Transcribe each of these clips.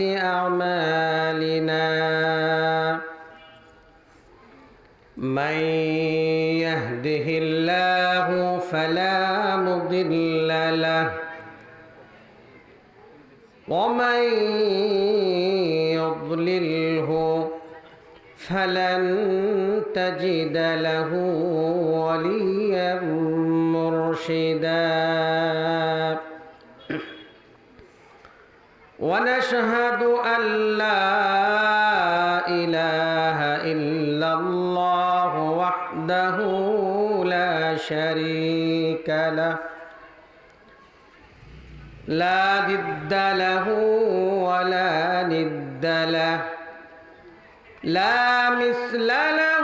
أعمالنا. من يهده الله فلا مضل له. ومن يضلله فلن تجد له وليا مرشدا. ونشهد أن لا إله إلا الله وحده لا شريك له لا ضد له ولا ند له لا مثل له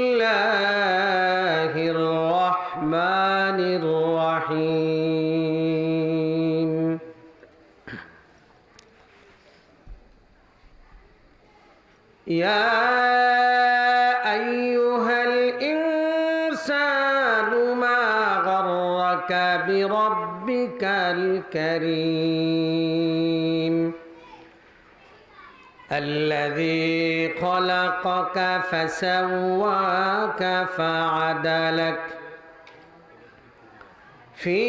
بربك الكريم. الذي خلقك فسواك فعدلك. في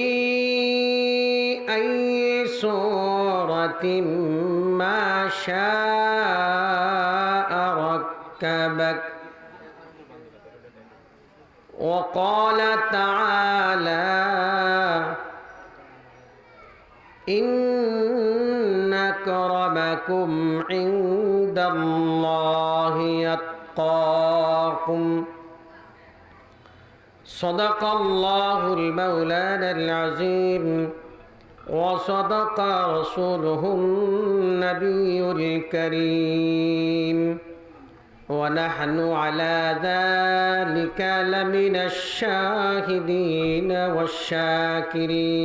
أي صورة ما شاء ركبك. وقال تعالى إن أكرمكم عند الله يتقاكم صدق الله المولانا العظيم وصدق رسوله النبي الكريم ونحن على ذلك لمن الشاهدين والشاكرين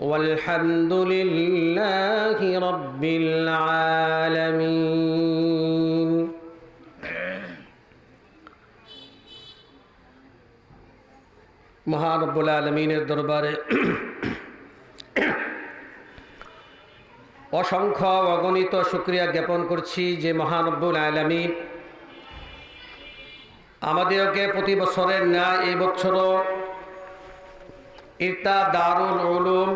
والحمد لله رب العالمين মহানব্বুল আলমিনের দরবারে অসংখ্য অগণিত শুক্রিয়া জ্ঞাপন করছি যে মহানব্বুল আলমিন আমাদেরকে প্রতি বছরের ন্যায় এই ইরতা দারুল উলুম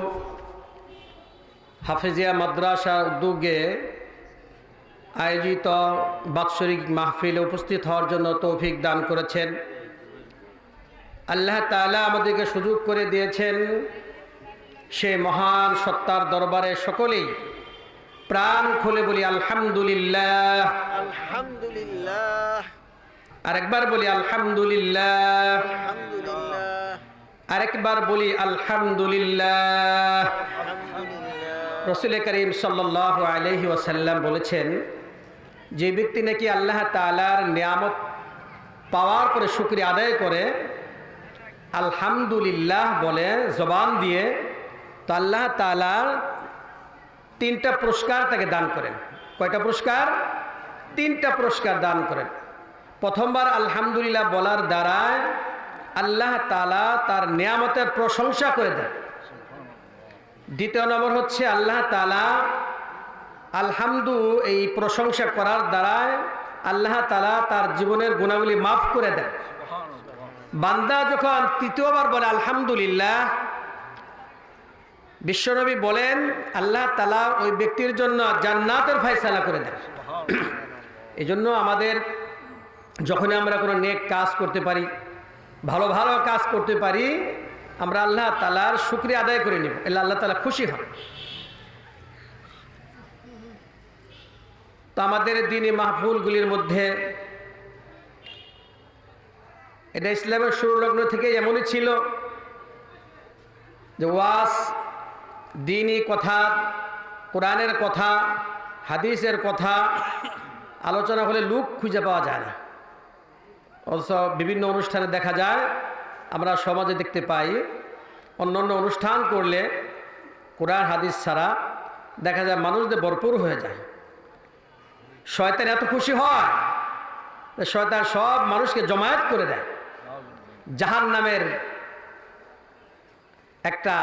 হাফেজিয়া মাদ্রাসা উদ্যোগে আয়োজিত বাৎসরিক মাহফিলে উপস্থিত হওয়ার জন্য তৌফিক দান করেছেন। আল্লাহ তালা আমাদেরকে সুযোগ করে দিয়েছেন সে মহান সত্তার দরবারে সকলেই প্রাণ খুলে বলি আলহামদুলিল্লাহ। আলহামদুলিল্লাহ। আরেকবার বলি আলহামদুলিল্লাহ। আরেকবার বলি, আলহামদুলিল্লাহ। করিম সাল্লাহ বলেছেন, যে ব্যক্তি নাকি আল্লাহ তালার নিয়ামত পাওয়ার পরে শুক্রিয়া আদায় করে, আলহামদুলিল্লাহ বলে জবান দিয়ে, তো আল্লাহ তালার তিনটা পুরস্কার তাকে দান করেন। কয়টা পুরস্কার? তিনটা পুরস্কার দান করেন। প্রথমবার আলহামদুলিল্লাহ বলার দ্বারায় আল্লাহ তালা তার নিয়ামতের প্রশংসা করে দেন। দ্বিতীয় নম্বর হচ্ছে আল্লাহ তালা আলহামদু এই প্রশংসা করার দ্বারায় আল্লাহ তালা তার জীবনের গুণাবলী মাফ করে দেন। বান্দা যখন তৃতীয়বার বলে আলহামদুলিল্লাহ বিশ্বনবী বলেন আল্লাহ তালা ওই ব্যক্তির জন্য জান্নাতের ফায়সালা করে দেন। এই জন্য আমাদের যখনই আমরা কোনো নেক কাজ করতে পারি ভালো ভালো কাজ করতে পারি, আমরা আল্লাহ তালার শুক্রিয়া আদায় করে নিব। এলে আল্লাহ তালা খুশি হন। তো আমাদের দিনী মাহফুলগুলির মধ্যে এটা ইসলামের লগ্ন থেকে এমনই ছিল যে ওয়াস দিনই কথা, কোরআনের কথা, হাদিসের কথা, আলোচনা হলে লুক খুঁজে পাওয়া যায় না। অথচ বিভিন্ন অনুষ্ঠানে দেখা যায়, আমরা সমাজে দেখতে পাই অন্য অন্য অনুষ্ঠান করলে কোরআন, হাদিস ছাড়া দেখা যায় মানুষদের ভরপুর হয়ে যায়। শয়তান এত খুশি হয় শয়তান সব মানুষকে জমায়েত করে দেয়। জাহান নামের একটা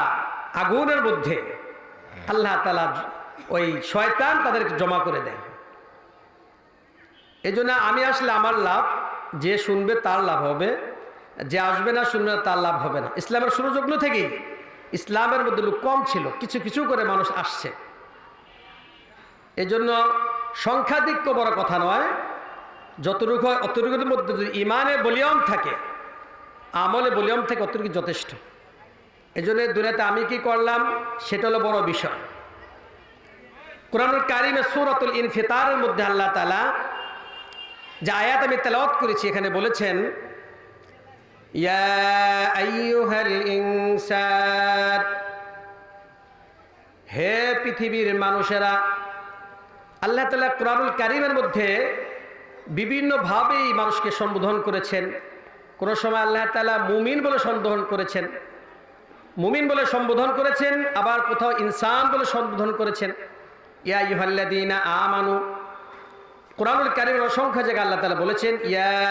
আগুনের মধ্যে আল্লাহ তালা ওই শয়তান তাদেরকে জমা করে দেয়। এই আমি আসলে আমার লাভ যে শুনবে তার লাভ হবে, যে আসবে না শুনবে না তার লাভ হবে না। ইসলামের সুরযগ্ন থেকেই ইসলামের মধ্যে লোক কম ছিল, কিছু কিছু করে মানুষ আসছে। এই জন্য সংখ্যাধিক্য বড় কথা নয়, যতটুকু হয় অতটুকুর মধ্যে যদি ইমানে বলিয়ম থাকে, আমলে বলিয়ম থাকে অতটুকু যথেষ্ট। এই জন্য দুনিয়াতে আমি কি করলাম, সেটা হলো বড় বিষয়। কোরআনুল কারিমে সুরতুল ইনফিতারের মধ্যে আল্লাহ তালা যে আয়াত আমি তেলাওয়াত করেছি, এখানে বলেছেন হে পৃথিবীর মানুষেরা, আল্লাহ তালা কোরআনুল কারিমের মধ্যে বিভিন্নভাবেই মানুষকে সম্বোধন করেছেন। কোনো সময় আল্লাহ তালা মুমিন বলে সম্বোধন করেছেন, মুমিন বলে সম্বোধন করেছেন, আবার কোথাও ইনসান বলে সম্বোধন করেছেন। ইয়া ইউহাল্লাদিনা আমানু কোরআনুল কারিমের অসংখ্য জায়গায় আল্লাহ তালা বলেছেন ইয়া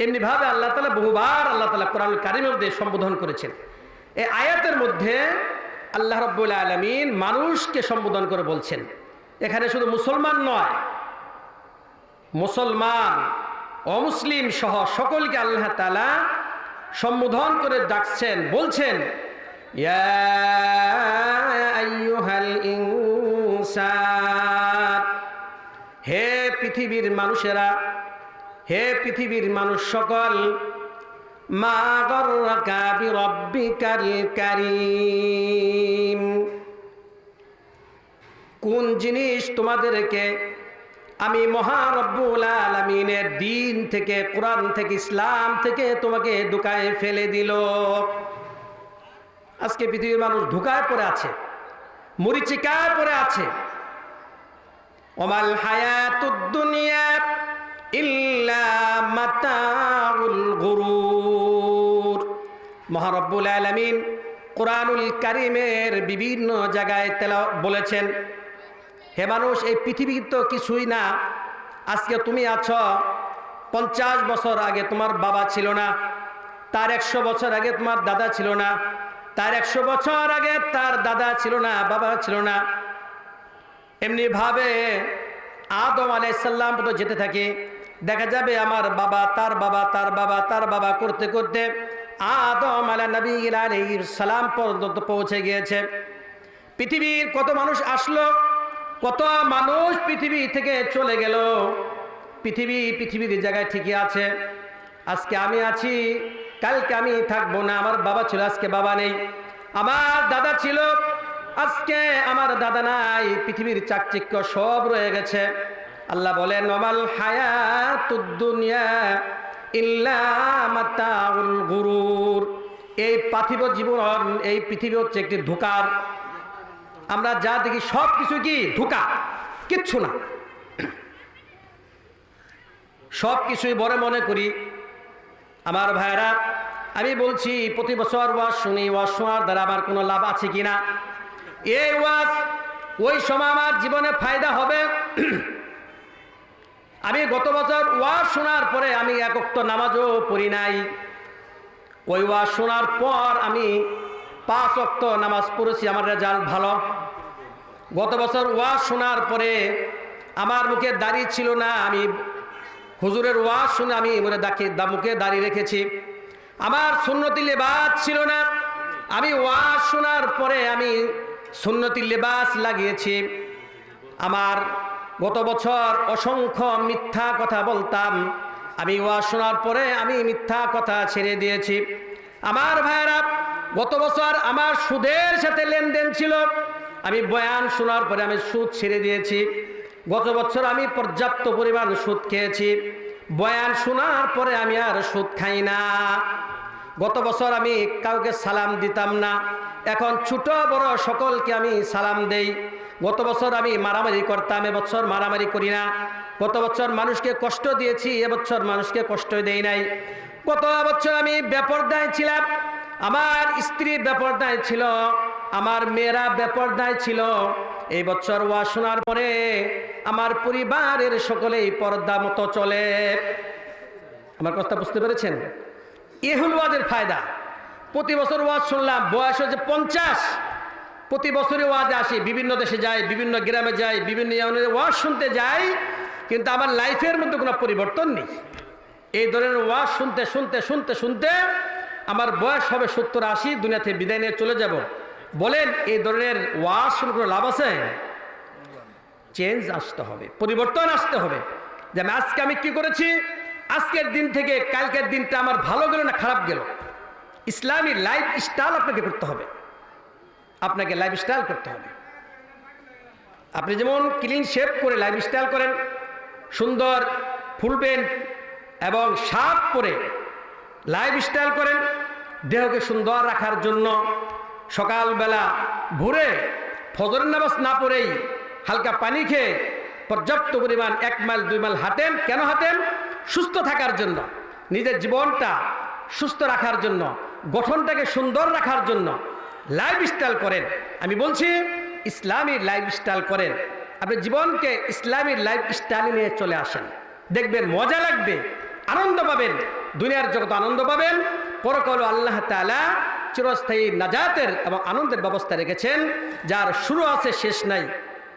এমনি ভাবে আল্লাহ তালা বহুবার আল্লাহ তালা কোরআন কারিমের দিয়ে সম্বোধন করেছেন। এই আয়াতের মধ্যে আল্লাহ রব্বুল আলমিন মানুষকে সম্বোধন করে বলছেন। এখানে শুধু মুসলমান নয়, মুসলমান, অমুসলিম সহ সকলকে আল্লাহ তালা সম্বোধন করে ডাকছেন, বলছেন হে পৃথিবীর মানুষেরা হে পৃথিবীর মানুষ সকল, মা গর্রাকা বিরব্বিকাল কোন জিনিস তোমাদেরকে আমি মহারব্বুল আলমিনের দিন থেকে, কোরআন থেকে, ইসলাম থেকে তোমাকে ঢুকায় ফেলে দিল। আজকে পৃথিবীর মানুষ ঢুকায় পড়ে আছে, মরিচিকায় পড়ে আছে। ওমাল হায়াতুদ মহারব্বুল আলামিন কোরআনুল কারিমের বিভিন্ন জায়গায় তেলা বলেছেন, হে মানুষ, এই পৃথিবী তো কিছুই না, আজকে তুমি আছো পঞ্চাশ বছর আগে তোমার বাবা ছিল না, তার একশো বছর আগে তোমার দাদা ছিল না, তার একশো বছর আগে তার দাদা ছিল না, বাবা ছিল না। এমনি ভাবে আদম আলাইসাল্লাম তো যেতে থাকে দেখা যাবে আমার বাবা, তার বাবা তার বাবা তার বাবা করতে করতে আদম আলা নবী সালাম পর্যন্ত পৌঁছে গিয়েছে। পৃথিবীর কত মানুষ আসলো, কত মানুষ পৃথিবী থেকে চলে গেল। পৃথিবী পৃথিবীর জায়গায় ঠিকই আছে। আজকে আমি আছি, কালকে আমি থাকব না, আমার বাবা ছিল, আজকে বাবা নেই। আমার দাদা ছিল, আজকে আমার দাদা নাই, পৃথিবীর চাকচিক্য সব রয়ে গেছে। আল্লাহ বলেন নমাল হায়াতুদ্দুনিয়া ইল্লা মাতাউল গুরুর। এই পার্থিব জীবন, এই পৃথিবী হচ্ছে একটি ধোকার। আমরা যা দেখি সব কিছু কি? ধোকা। কিচ্ছু না। সব কিছুই বড় মনে করি। আমার ভাইরা আমি বলছি, প্রতি বছর ওয়াজ শুনি, ওয়াজ শোনার দ্বারা আমার কোনো লাভ আছে কি না? এই ওয়াজ ওই সময় আমার জীবনে ফায়দা হবে। আমি গত বছর ওয়াজ শোনার পরে আমি একক্ত নামাজও পড়ি নাই। ওই ওয়াজ শোনার পর আমি পাঁচ অক্ত নামাজ পড়েছি, আমার রেজাল্ট ভালো। গত বছর ওয়াজ শোনার পরে আমার মুখে দাড়ি ছিল না, আমি হুজুরের ওয়াজ শুনে আমি মনে দাখি মুখে দাঁড়িয়ে রেখেছি। আমার সুন্নতি লেবাস ছিল না। আমি ওয়াজ শোনার পরে আমি সুন্নতি লেবাস লাগিয়েছি। আমার গত বছর অসংখ্য মিথ্যা কথা বলতাম। আমি ওয়াজ শোনার পরে আমি মিথ্যা কথা ছেড়ে দিয়েছি। আমার ভাইয়েরা, গত বছর আমার সুদের সাথে লেনদেন ছিল। আমি বয়ান শোনার পরে আমি সুদ ছেড়ে দিয়েছি। গত বছর আমি পর্যাপ্ত পরিমাণ সুদ খেয়েছি। বয়ান শোনার পরে আমি আর সুদ খাই না। গত বছর আমি কাউকে সালাম দিতাম না। এখন ছোট বড় সকলকে আমি সালাম দেই। গত বছর আমি মারামারি করতাম, এবছর মারামারি করি না। গত বছর মানুষকে কষ্ট দিয়েছি, এবছর মানুষকে কষ্ট দেই নাই। গত বছর আমি বেপরদায় ছিলাম, আমার স্ত্রী বেপরদায় ছিল, আমার মেয়েরা বেপরদায় ছিল। এই বছর ওয়া শোনার পরে আমার পরিবারের সকলেই পর্দা মতো চলে। আমার কথা বুঝতে পেরেছেন? এ হল ওয়াজের ফায়দা। প্রতি বছর ওয়াজ শুনলাম, বয়স হচ্ছে পঞ্চাশ। প্রতি বছরে ওয়াজ আসি, বিভিন্ন দেশে যাই, বিভিন্ন গ্রামে যাই, বিভিন্ন ওয়াজ শুনতে যাই, কিন্তু আমার লাইফের মধ্যে কোনো পরিবর্তন নেই। এই ধরনের ওয়াজ শুনতে শুনতে শুনতে শুনতে আমার বয়স হবে সত্তর আশি, দুনিয়া থেকে বিদায় নিয়ে চলে যাব। বলেন, এই ধরনের ওয়াজ শুনে কোনো লাভ আছে? চেঞ্জ আসতে হবে, পরিবর্তন আসতে হবে। যে আমি আজকে আমি কি করেছি? আজকের দিন থেকে কালকের দিনটা আমার ভালো গেল না খারাপ গেল? ইসলামী লাইফ স্টাইল আপনাকে করতে হবে। আপনাকে লাইফ স্টাইল করতে হবে। আপনি যেমন ক্লিন শেপ করে লাইফ স্টাইল করেন, সুন্দর ফুল প্যান্ট এবং শার্ট করে লাইফ স্টাইল করেন, দেহকে সুন্দর রাখার জন্য সকালবেলা ভোরে ফজরের নামাজ না পড়েই হালকা পানি খেয়ে পর্যাপ্ত পরিমাণ এক মাইল, দুই মাইল হাঁটেন। কেন হাঁটেন? সুস্থ থাকার জন্য, নিজের জীবনটা সুস্থ রাখার জন্য, গঠনটাকে সুন্দর রাখার জন্য লাইফ স্টাইল করেন। আমি বলছি, ইসলামী লাইফ স্টাইল করেন। আপনি জীবনকে ইসলামী লাইফ স্টাইল নিয়ে চলে আসেন। দেখবেন মজা লাগবে, আনন্দ পাবেন, দুনিয়ার জগৎ আনন্দ পাবেন। পরকাল আল্লাহ তালা চিরস্থায়ী নাজাতের এবং আনন্দের ব্যবস্থা রেখেছেন, যার শুরু আছে, শেষ নাই।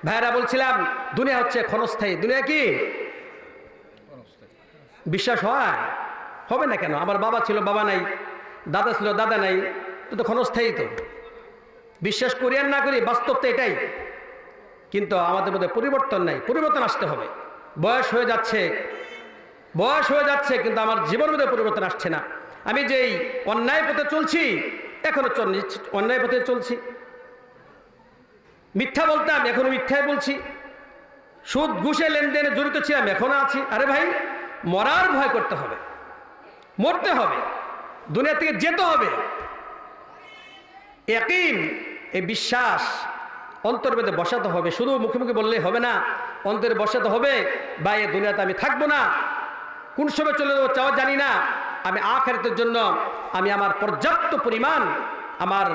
ভাইরা বলছিলাম, দুনিয়া হচ্ছে ক্ষণস্থায়ী। দুনিয়া কি? বিশ্বাস হয়? হবে না কেন? আমার বাবা ছিল, বাবা নাই। দাদা ছিল, দাদা নাই। তো তো ক্ষণস্থায়ী তো। বিশ্বাস করি আর না করি, বাস্তব তো এটাই। কিন্তু আমাদের মধ্যে পরিবর্তন নাই, পরিবর্তন আসতে হবে। বয়স হয়ে যাচ্ছে, বয়স হয়ে যাচ্ছে, কিন্তু আমার জীবনের মধ্যে পরিবর্তন আসছে না। আমি যেই অন্যায় পথে চলছি, এখনও অন্যায় পথে চলছি। মিথ্যা বলতাম এখনও মিথ্যায় বলছি। সুদ ঘুষে লেনদেনে জড়িত ছিলাম, এখনও আছি। আরে ভাই, মরার ভয় করতে হবে। মরতে হবে। দুনিয়া থেকে যেতে হবে। একইন এই বিশ্বাস অন্তর অন্তর্বেদে বসাতে হবে। শুধু মুখে মুখে বললেই হবে না, অন্তরে বসাতে হবে বা এ দুনিয়াতে আমি থাকব না। কোন সময় চলে যাব চাও জানি না। আমি আখেরাতের জন্য, আমি আমার পর্যাপ্ত পরিমাণ, আমার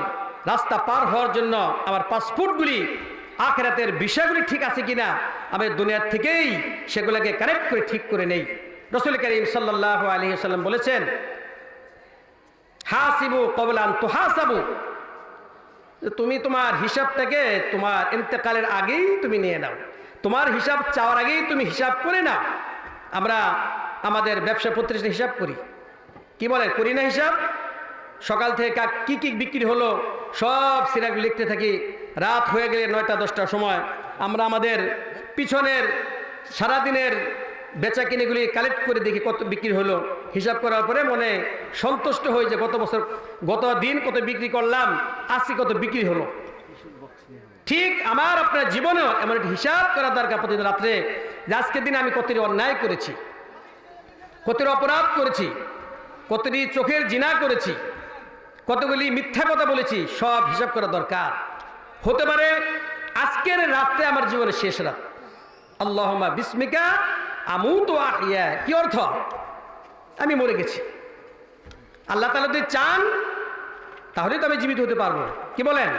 রাস্তা পার হওয়ার জন্য, আমার পাসপোর্টগুলি, আখেরাতের বিষয়গুলি ঠিক আছে কিনা, আমি দুনিয়ার থেকেই সেগুলোকে কারেক্ট করে ঠিক করে নেই। রসুল করিম সাল্লাহ আলী সাল্লাম বলেছেন, হাসিবু কবলান তো হাসাবু তুমি তোমার হিসাবটাকে তোমার ইন্তেকালের আগেই তুমি নিয়ে নাও। তোমার হিসাব চাওয়ার আগেই তুমি হিসাব করে নাও। আমরা আমাদের ব্যবসা প্রতিষ্ঠান হিসাব করি। কি বলে করি না হিসাব? সকাল থেকে কাক কী কী বিক্রি হলো, সব সিরাগুলি লিখতে থাকি। রাত হয়ে গেলে নয়টা, দশটার সময় আমরা আমাদের পিছনের সারাদিনের বেচা কিনেগুলি কালেক্ট করে দেখি কত বিক্রি হলো। হিসাব করার পরে মনে সন্তুষ্ট হয়ে যে গত বছর, গত দিন কত বিক্রি করলাম আজকে কত বিক্রি হলো। ঠিক আমার আপনার জীবনেও এমন একটি হিসাব করা দরকার প্রতিদিন রাত্রে যে আজকের দিনে আমি কতটি অন্যায় করেছি, কতটি অপরাধ করেছি, কতটি চোখের জিনা করেছি, কতগুলি মিথ্যা কথা বলেছি, সব হিসাব করা দরকার। হতে পারে আজকের রাত্রে আমার জীবনের শেষ রাত। আল্লাহমা বিস্মিকা আমু তো কি অর্থ? আমি মরে গেছি। আল্লাহ তালা যদি চান, তাহলে তো আমি জীবিত হতে পারব। কি বলেন?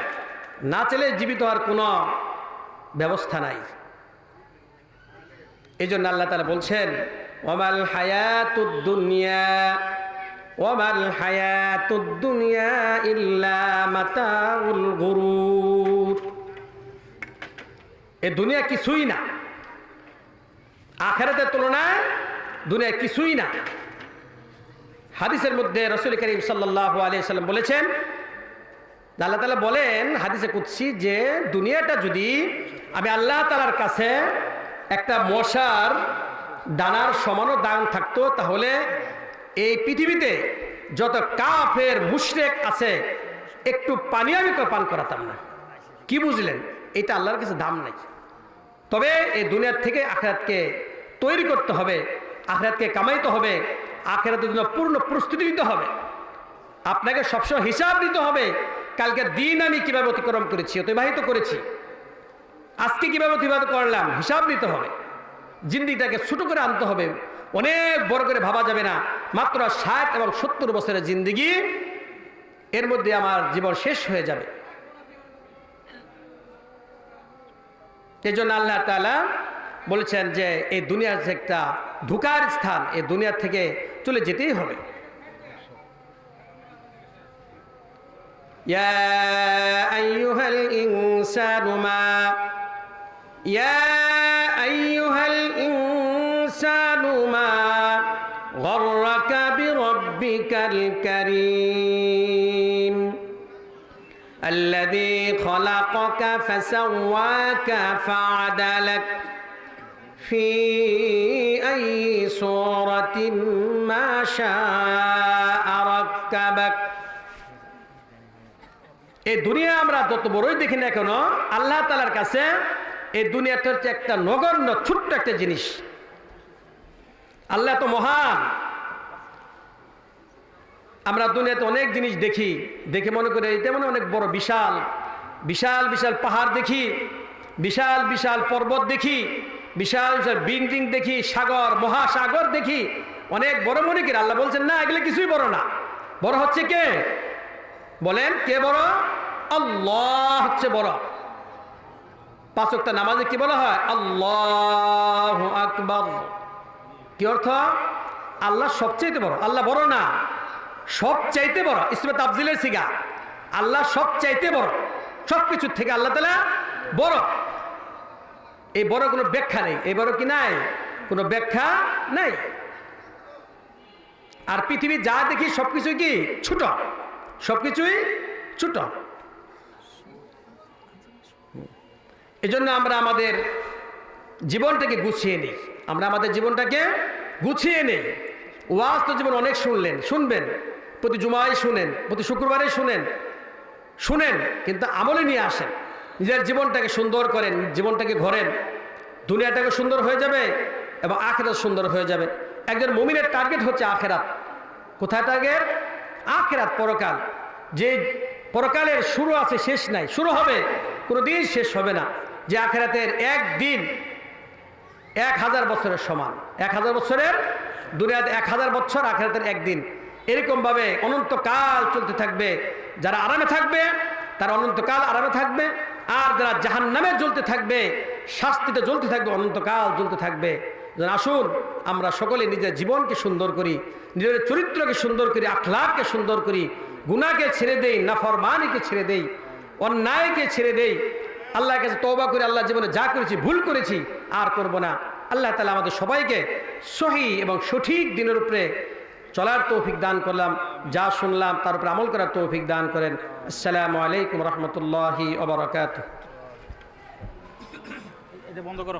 না চাইলে জীবিত হওয়ার কোনো ব্যবস্থা নাই। এই জন্য আল্লাহ তালা বলছেন, ওমাল হায়াতুদ্দুনিয়া ওমাল হায়াতুদ্দুনিয়া ইল্লা মাতা মাতাউল গুরুর। এ দুনিয়া কিছুই না। আখেরাতের তুলনায় দুনিয়া কিছুই না। হাদিসের মধ্যে রসুল করিম সাল্লাহ আলিয়া সাল্লাম বলেছেন, আল্লাহ তালা বলেন, হাদিসে কুৎসি যে দুনিয়াটা যদি আমি আল্লাহ তালার কাছে একটা মশার ডানার সমানও দান থাকতো, তাহলে এই পৃথিবীতে যত কাফের, মুশরেক আছে, একটু পানি আমি পান করাতাম না। কি বুঝলেন? এটা আল্লাহর কাছে দাম নাই। তবে এই দুনিয়ার থেকে আখেরাতকে তৈরি করতে হবে, আখেরাতকে কামাইতে হবে, আখেরাতের জন্য পূর্ণ প্রস্তুতি নিতে হবে। আপনাকে সবসময় হিসাব দিতে হবে, কালকে দিন আমি কীভাবে অতিক্রম করেছি, অতিবাহিত করেছি। আজকে কীভাবে অতিবাহিত করলাম, হিসাব নিতে হবে। জিন্দিটাকে ছোটো করে আনতে হবে, অনেক বড় করে ভাবা যাবে না, মাত্র ষাট এবং সত্তর বছরের জিন্দিগি, এর মধ্যে আমার জীবন শেষ হয়ে যাবে। এই জন্য আল্লাহ তালা বলেছেন যে এই দুনিয়া যে একটা ধোকার স্থান এই দুনিয়া থেকে চলে যেতেই হবে يا أيها الإنسان ما يا أيها الإنسان ما غرك بربك الكريم الذي خلقك فسواك فعدلك في أي صورة ما شاء ركبك এই দুনিয়া আমরা যত বড়ই দেখি না কেন আল্লাহ তালার কাছে এই দুনিয়াটা হচ্ছে একটা নগণ্য ছোট্ট একটা জিনিস আল্লাহ তো মহান আমরা দুনিয়াতে অনেক জিনিস দেখি দেখে মনে করি এটা মানে অনেক বড় বিশাল বিশাল বিশাল পাহাড় দেখি বিশাল বিশাল পর্বত দেখি বিশাল বিল্ডিং দেখি, সাগর, মহাসাগর দেখি, অনেক বড় মনে করি আল্লাহ বলছেন, না, এগুলো কিছুই বড় না। বড় হচ্ছে কে? বলেন, কে বড়? আল্লাহ হচ্ছে বড়। পাঁচকটা নামাজে কি বলা হয়? আল্লাহ আকবর। কি অর্থ? আল্লাহ সবচাইতে বড়। আল্লাহ বড় না, সবচাইতে বড়। ইসমে তাবজিলের সিগা। আল্লাহ সবচাইতে বড়। সব কিছুর থেকে আল্লাহ তালা বড়। এই বড় কোনো ব্যাখ্যা নেই, এই বড় কি নাই? কোনো ব্যাখ্যা নাই। আর পৃথিবী যা দেখি সবকিছুই কি? ছোট। সবকিছুই ছোট। এজন্য আমরা আমাদের জীবনটাকে গুছিয়ে নিই। আমরা আমাদের জীবনটাকে গুছিয়ে নিই। ওয়াজ তো জীবন অনেক শুনলেন, শুনবেন। প্রতি জুমায় শুনেন, প্রতি শুক্রবারে শুনেন শুনেন, কিন্তু আমলে নিয়ে আসেন। নিজের জীবনটাকে সুন্দর করেন, জীবনটাকে ঘরেন, দুনিয়াটাকে সুন্দর হয়ে যাবে এবং আখেরাত সুন্দর হয়ে যাবে। একজন মুমিনের টার্গেট হচ্ছে আখেরাত। কোথায় টার্গেট? আখেরাত, পরকাল। যে পরকালের শুরু আছে, শেষ নাই, শুরু হবে কোনো দিন শেষ হবে না। যে আখেরাতের একদিন, এক হাজার বছরের সমান। এক হাজার বছরের দুনিয়াতে এক হাজার বছর আখেরাতের একদিন। এরকমভাবে অনন্তকাল চলতে থাকবে। যারা আরামে থাকবে, তারা অনন্তকাল আরামে থাকবে। আর যারা জাহান নামে জ্বলতে থাকবে, শাস্তিতে জ্বলতে থাকবে, অনন্তকাল জ্বলতে থাকবে। আসুন, আমরা সকলে নিজের জীবনকে সুন্দর করি, নিজের চরিত্রকে সুন্দর করি, আখলাককে সুন্দর করি গুনাকে ছেড়ে দেই, নাফরমানিকে ছেড়ে দেই, অন্যায়কে ছেড়ে দেই। আল্লাহর কাছে তওবা করে আল্লাহ জীবনে যা করেছি, ভুল করেছি, আর করব না। আল্লাহ তালা আমাদের সবাইকে সহি এবং সঠিক দিনের উপরে চলার তৌফিক দান করলাম। যা শুনলাম তার উপরে আমল করার তৌফিক দান করেন। আসসালামু আলাইকুম রহমতুল্লাহি বন্ধ করো।